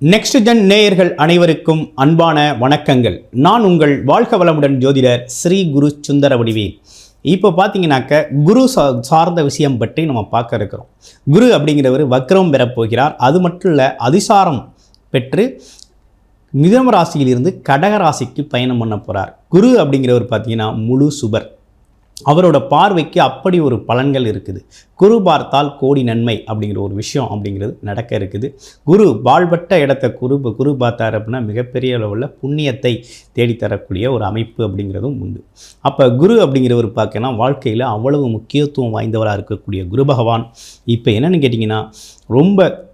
Next gen நேயர்கள் அனைவருக்கும் அன்பான வணக்கங்கள். நான் உங்கள் வாழ்க வளமுடன் ஜோதிடர் ஸ்ரீ குரு சுந்தர வடிவே இப்போ பார்த்தீங்கன்னாக்க குரு சா சார்ந்த விஷயம் பற்றி நம்ம பார்க்க இருக்கிறோம். குரு அப்படிங்கிறவர் வக்ரம் பெறப்போகிறார் அது மட்டும் இல்லை அதிசாரம் பெற்று மிதம ராசியிலிருந்து கடக ராசிக்கு பயணம் பண்ண போகிறார் குரு அப்படிங்கிறவர் பார்த்தீங்கன்னா முழு சுபர். அவரோட பார்வைக்கு அப்படி ஒரு பலன்கள் இருக்குது. குரு பார்த்தால் கோடி நன்மை அப்படிங்கிற ஒரு விஷயம் அப்படிங்கிறது நடக்க இருக்குது. குரு பால்பட்ட இடத்த குரு குரு பார்த்தார் அப்படின்னா மிகப்பெரிய அளவில் புண்ணியத்தை தேடித்தரக்கூடிய ஒரு அமைப்பு அப்படிங்கிறதும் உண்டு. அப்போ குரு அப்படிங்கிறவர் பார்க்கனா வாழ்க்கையில் அவ்வளவு முக்கியத்துவம் வாய்ந்தவராக இருக்கக்கூடிய குரு பகவான். இப்போ என்னென்னு கேட்டிங்கன்னா ரொம்ப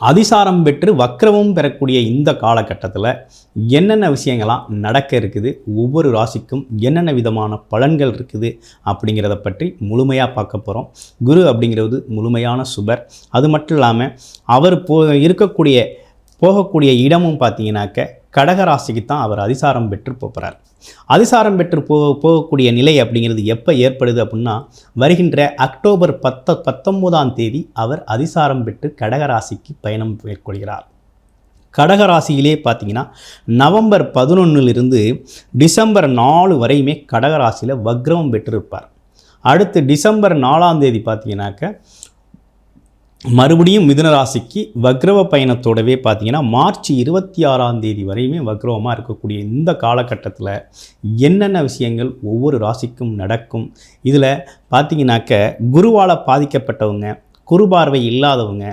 அதிசாரம் பெற்று வக்ரமும் பெறக்கூடிய இந்த காலகட்டத்தில் என்னென்ன விஷயங்கள்லாம் நடக்க இருக்குது ஒவ்வொரு ராசிக்கும் என்னென்ன விதமான பலன்கள் இருக்குது அப்படிங்கிறத பற்றி முழுமையாக பார்க்க போகிறோம் குரு அப்படிங்கிறது முழுமையான சுபர். அது மட்டும் இல்லாமல் அவர் போ இருக்கக்கூடிய போகக்கூடிய இடமும் பார்த்தீங்கன்னாக்க கடகராசிக்கு தான் அவர் அதிசாரம் பெற்று போகிறார். அதிசாரம் பெற்று போ போகக்கூடிய நிலை அப்படிங்கிறது எப்போ ஏற்படுது அப்படின்னா வருகின்ற அக்டோபர் பத்த பத்தொம்போதாம் தேதி அவர் அதிசாரம் பெற்று கடகராசிக்கு பயணம் மேற்கொள்கிறார். கடகராசியிலே பார்த்தீங்கன்னா நவம்பர் பதினொன்றிலிருந்து டிசம்பர் நாலு வரையுமே கடகராசியில் வக்ரமம் பெற்றிருப்பார். அடுத்து டிசம்பர் நாலாம் தேதி பார்த்தீங்கன்னாக்க மறுபடியும் மிதுன ராசிக்கு வக்ரவ பயணத்தோடவே பார்த்தீங்கன்னா மார்ச் இருபத்தி ஆறாம் தேதி வரையுமே வக்ரவமாக இருக்கக்கூடிய இந்த காலகட்டத்தில் என்னென்ன விஷயங்கள் ஒவ்வொரு ராசிக்கும் நடக்கும்? இதில் பார்த்தீங்கன்னாக்க குருவால் பாதிக்கப்பட்டவங்க குரு பார்வை இல்லாதவங்க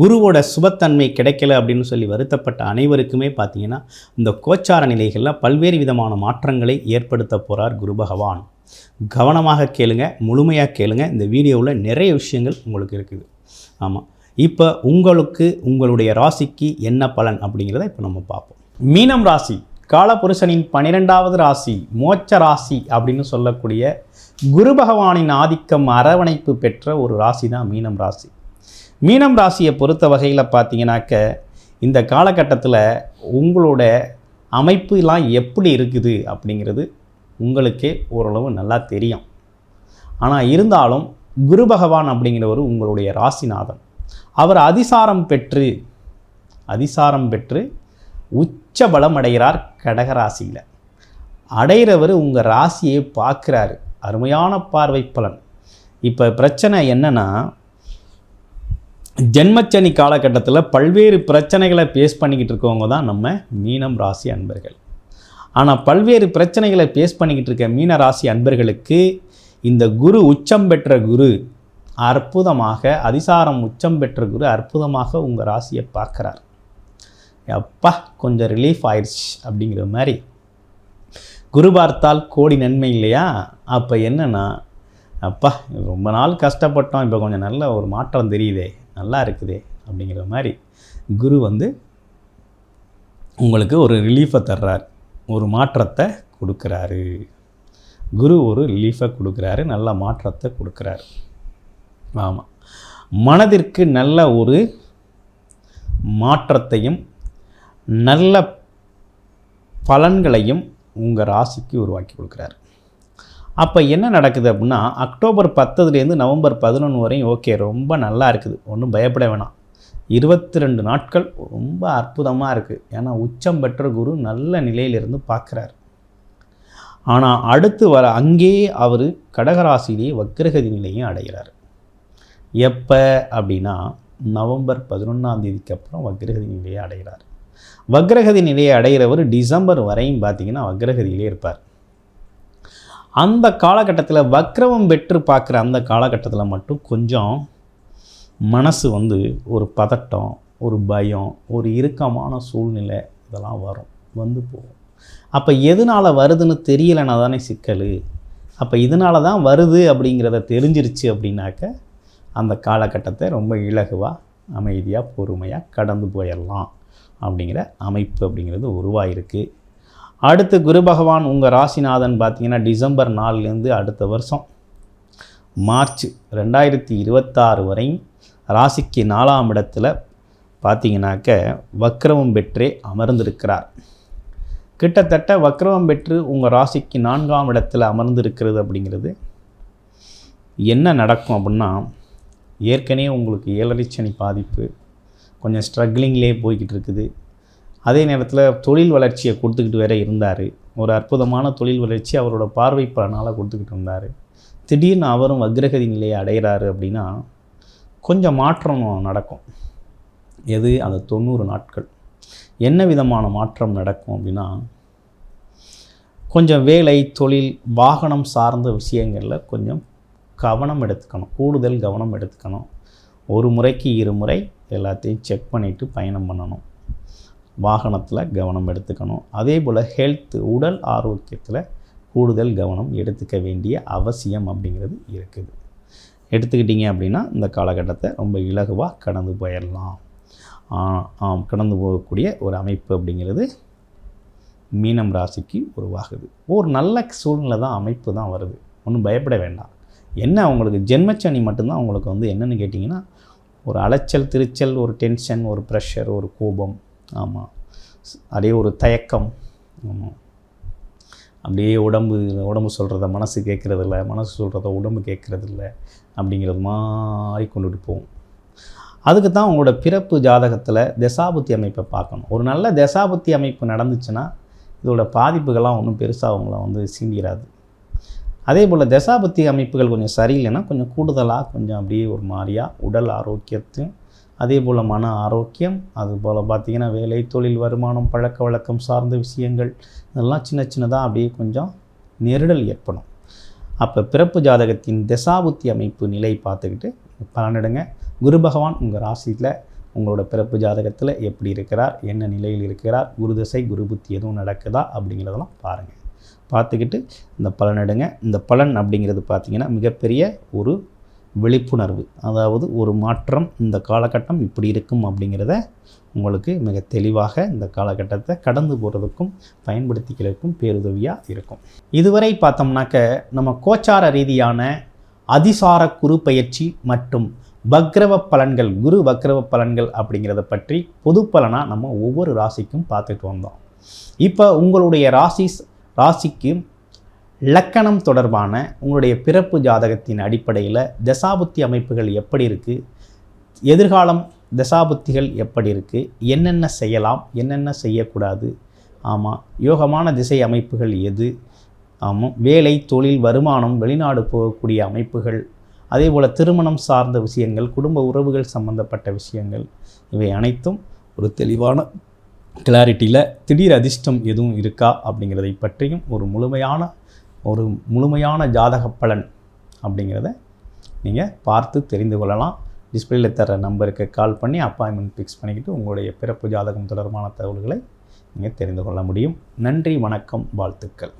குருவோட சுபத்தன்மை கிடைக்கல அப்படின்னு சொல்லி வருத்தப்பட்ட அனைவருக்குமே பார்த்தீங்கன்னா இந்த கோச்சார நிலைகளில் பல்வேறு விதமான மாற்றங்களை ஏற்படுத்த போகிறார் குரு பகவான். கவனமாக கேளுங்க முழுமையாக கேளுங்க. இந்த வீடியோவில் நிறைய விஷயங்கள் உங்களுக்கு இருக்குது. ஆமாம் இப்போ உங்களுக்கு உங்களுடைய ராசிக்கு என்ன பலன் அப்படிங்கிறத இப்போ நம்ம பார்ப்போம். மீனம் ராசி காலபுருஷனின் பன்னிரெண்டாவது ராசி மோட்ச ராசி அப்படின்னு சொல்லக்கூடிய குரு பகவானின் ஆதிக்கம் அரவணைப்பு பெற்ற ஒரு ராசி தான் மீனம் ராசி. மீனம் ராசியை பொறுத்த வகையில் பார்த்தீங்கன்னாக்க இந்த காலகட்டத்தில் உங்களோட அமைப்புலாம் எப்படி இருக்குது அப்படிங்கிறது உங்களுக்கே ஓரளவு நல்லா தெரியும். ஆனால் இருந்தாலும் குரு பகவான் அப்படிங்கிறவர் உங்களுடைய ராசிநாதன். அவர் அதிசாரம் பெற்று அதிசாரம் பெற்று உச்ச பலம் அடைகிறார் கடகராசியில். அடைகிறவர் உங்கள் ராசியை பார்க்குறாரு. அருமையான பார்வை பலன். இப்போ பிரச்சனை என்னென்னா ஜென்மச்சனி காலகட்டத்தில் பல்வேறு பிரச்சனைகளை பேஸ் பண்ணிக்கிட்டு இருக்கவங்க தான் நம்ம மீனம் ராசி அன்பர்கள். ஆனால் பல்வேறு பிரச்சனைகளை பேஸ் பண்ணிக்கிட்டு இருக்க மீன ராசி அன்பர்களுக்கு இந்த குரு உச்சம் பெற்ற குரு அற்புதமாக அதிசாரம் உச்சம் பெற்ற குரு அற்புதமாக உங்கள் ராசியை பார்க்குறார். அப்பா கொஞ்சம் ரிலீஃப் ஆயிடுச்சு அப்படிங்கிற மாதிரி. குரு பார்த்தால் கோடி நன்மை இல்லையா? அப்போ என்னென்னா அப்பா ரொம்ப நாள் கஷ்டப்பட்டோம் இப்போ கொஞ்சம் நல்ல ஒரு மாற்றம் தெரியுதே நல்லா இருக்குதே அப்படிங்கிற மாதிரி குரு வந்து உங்களுக்கு ஒரு ரிலீஃபை தர்றார் ஒரு மாற்றத்தை கொடுக்குறாரு. குரு ஒரு ரிலீஃபை கொடுக்குறாரு நல்ல மாற்றத்தை கொடுக்குறாரு. ஆமாம் மனதிற்கு நல்ல ஒரு மாற்றத்தையும் நல்ல பலன்களையும் உங்கள் ராசிக்கு உருவாக்கி கொடுக்குறாரு. அப்போ என்ன நடக்குது அப்படின்னா அக்டோபர் பத்துலேருந்து நவம்பர் பதினொன்று வரையும் ஓகே ரொம்ப நல்லா இருக்குது. ஒன்றும் பயப்பட வேணாம். இருபத்தி ரெண்டு நாட்கள் ரொம்ப அற்புதமாக இருக்குது ஏன்னா உச்சம் பெற்ற குரு நல்ல நிலையிலிருந்து பார்க்குறாரு. ஆனால் அடுத்து வர அங்கேயே அவர் கடகராசிலேயே வக்கிரகதி நிலையும் அடைகிறார். எப்போ அப்படின்னா நவம்பர் பதினொன்றாம் தேதிக்கு அப்புறம் வக்ரகதி நிலையை அடைகிறார். வக்ரகதி நிலையை அடைகிறவர் டிசம்பர் வரையும் பார்த்தீங்கன்னா வக்ரகதியிலே இருப்பார். அந்த காலகட்டத்தில் வக்ரவம் பெற்று பார்க்குற அந்த காலகட்டத்தில் மட்டும் கொஞ்சம் மனசு வந்து ஒரு பதட்டம் ஒரு பயம் ஒரு இறுக்கமான சூழ்நிலை இதெல்லாம் வரும் வந்து போகும். அப்போ எதனால் வருதுன்னு தெரியலைன்னா தானே சிக்கல். அப்போ இதனால தான் வருது அப்படிங்கிறத தெரிஞ்சிருச்சு அப்படின்னாக்க அந்த காலகட்டத்தை ரொம்ப இலகுவாக அமைதியாக பொறுமையாக கடந்து போயிடலாம் அப்படிங்கிற அமைப்பு அப்படிங்கிறது உருவாயிருக்கு. அடுத்து குரு பகவான் உங்கள் ராசிநாதன் பார்த்தீங்கன்னா டிசம்பர் நாலுலேருந்து அடுத்த வருஷம். மார்ச் ரெண்டாயிரத்தி இருபத்தாறு வரை ராசிக்கு நாலாம் இடத்துல பார்த்தீங்கன்னாக்க வக்ரமம் பெற்றே அமர்ந்திருக்கிறார். கிட்டத்தட்ட வக்ரமம் பெற்று உங்கள் ராசிக்கு நான்காம் இடத்துல அமர்ந்திருக்கிறது அப்படிங்கிறது என்ன நடக்கும் அப்படின்னா ஏற்கனவே உங்களுக்கு ஏழரிச்சனி பாதிப்பு கொஞ்சம் ஸ்ட்ரகிளிங்லேயே போய்கிட்டு இருக்குது அதே நேரத்தில் தொழில் வளர்ச்சியை கொடுத்துக்கிட்டு வேற இருந்தார். ஒரு அற்புதமான தொழில் வளர்ச்சி அவரோட பார்வை பலனால் கொடுத்துக்கிட்டு இருந்தார். திடீர்னு அவரும் வக்ரகதி நிலையை அடைகிறாரு அப்படின்னா கொஞ்சம் மாற்றம் நடக்கும். எது? அந்த தொண்ணூறு நாட்கள். என்ன விதமான மாற்றம் நடக்கும் அப்படின்னா கொஞ்சம் வேலை தொழில் வாகனம் சார்ந்த விஷயங்களில் கொஞ்சம் கவனம் எடுத்துக்கணும். கூடுதல் கவனம் எடுத்துக்கணும். ஒரு முறைக்கு இரு முறை எல்லாத்தையும் செக் பண்ணிவிட்டு பயணம் பண்ணணும். வாகனத்தில் கவனம் எடுத்துக்கணும். அதே போல் ஹெல்த் உடல் ஆரோக்கியத்தில் கூடுதல் கவனம் எடுத்துக்க வேண்டிய அவசியம் அப்படிங்கிறது இருக்குது. எடுத்துக்கிட்டிங்க அப்படின்னா இந்த காலகட்டத்தை ரொம்ப இலகுவாக கடந்து போயிடலாம். ஆ- ஆம், கடந்து போகக்கூடிய ஒரு அமைப்பு அப்படிங்கிறது மீனம் ராசிக்கு உருவாகுது. ஒரு நல்ல சூழ்நிலை தான் அமைப்பு தான் வருது. ஒன்றும் பயப்பட வேண்டாம். என்ன அவங்களுக்கு ஜென்மச்சனி மட்டும்தான் அவங்களுக்கு வந்து என்னென்னு கேட்டிங்கன்னா ஒரு அலைச்சல் திருச்சல் ஒரு டென்ஷன் ஒரு ப்ரெஷர் ஒரு கோபம். ஆமாம் அதே ஒரு தயக்கம். ஆமாம் அப்படியே உடம்பு உடம்பு சொல்கிறத மனசு கேட்குறதில்ல மனசு சொல்கிறத உடம்பு கேட்குறதில்ல அப்படிங்கிறது மாதிரி கொண்டுட்டு போகும். அதுக்கு தான் உங்களோட பிறப்பு ஜாதகத்தில் தசாபுத்தி அமைப்பை பார்க்கணும். ஒரு நல்ல தசாபுத்தி அமைப்பு நடந்துச்சுன்னா இதோட பாதிப்புகள்லாம் ஒன்றும் பெருசாக அவங்கள வந்து சீண்டிராது. அதே போல் தசாபத்தி அமைப்புகள் கொஞ்சம் சரியில்லைன்னா கொஞ்சம் கூடுதலாக கொஞ்சம் அப்படியே ஒரு மாதிரியாக உடல் ஆரோக்கியத்தையும் அதே போல் மன ஆரோக்கியம் அதுபோல் பார்த்திங்கன்னா வேலை தொழில் வருமானம் பழக்க வழக்கம் சார்ந்த விஷயங்கள் இதெல்லாம் சின்ன சின்னதாக அப்படியே கொஞ்சம் நெருடல் ஏற்படும். அப்போ பிறப்பு ஜாதகத்தின் தசாபுத்தி அமைப்பு நிலை பார்த்துக்கிட்டு பலனிடுங்க குரு பகவான் உங்கள் ராசியில் உங்களோட பிறப்பு ஜாதகத்தில் எப்படி இருக்கிறார் என்ன நிலையில் இருக்கிறார் குரு தசை குரு புத்தி எதுவும் நடக்குதா அப்படிங்கிறதெல்லாம் பாருங்கள் பார்த்துக்கிட்டு இந்த பலனிடுங்க இந்த பலன் அப்படிங்கிறது பார்த்திங்கன்னா மிகப்பெரிய ஒரு விழிப்புணர்வு. அதாவது ஒரு மாற்றம் இந்த காலகட்டம் இப்படி இருக்கும் அப்படிங்கிறத உங்களுக்கு மிக தெளிவாக இந்த காலகட்டத்தை கடந்து போகிறதுக்கும் பயன்படுத்திக்கிறதுக்கும் பேருதவியாக இருக்கும். இதுவரை பார்த்தோம்னாக்க நம்ம கோச்சார ரீதியான அதிசார குறு பயிற்சி மற்றும் வக்ரவ பலன்கள் குரு வக்ரவ பலன்கள் அப்படிங்கிறத பற்றி பொது பலனாக நம்ம ஒவ்வொரு ராசிக்கும் பார்த்துட்டு வந்தோம். இப்போ உங்களுடைய ராசி ராசிக்கு லக்கணம் தொடர்பான உங்களுடைய பிறப்பு ஜாதகத்தின் அடிப்படையில் தசாபுத்தி அமைப்புகள் எப்படி இருக்குது எதிர்காலம் தசாபுத்திகள் எப்படி இருக்குது என்னென்ன செய்யலாம்? என்னென்ன செய்யக்கூடாது? ஆமாம் யோகமான திசை அமைப்புகள் எது? ஆமாம் வேலை தொழில் வருமானம் வெளிநாடு போகக்கூடிய அமைப்புகள் அதே போல் திருமணம் சார்ந்த விஷயங்கள் குடும்ப உறவுகள் சம்பந்தப்பட்ட விஷயங்கள் இவை அனைத்தும் ஒரு தெளிவான கிளாரிட்டியில் திடீர் அதிர்ஷ்டம் எதுவும் இருக்கா அப்படிங்கிறதை பற்றியும் ஒரு முழுமையான ஒரு முழுமையான ஜாதக பலன் அப்படிங்கிறத நீங்கள் பார்த்து தெரிந்து கொள்ளலாம். டிஸ்பிளேல தர நம்பருக்கு கால் பண்ணி அப்பாயின்மெண்ட் ஃபிக்ஸ் பண்ணிக்கிட்டு உங்களுடைய பிறப்பு ஜாதகம் தொடர்பான தகவல்களை நீங்கள் தெரிந்து கொள்ள முடியும். நன்றி வணக்கம் வாழ்த்துக்கள்.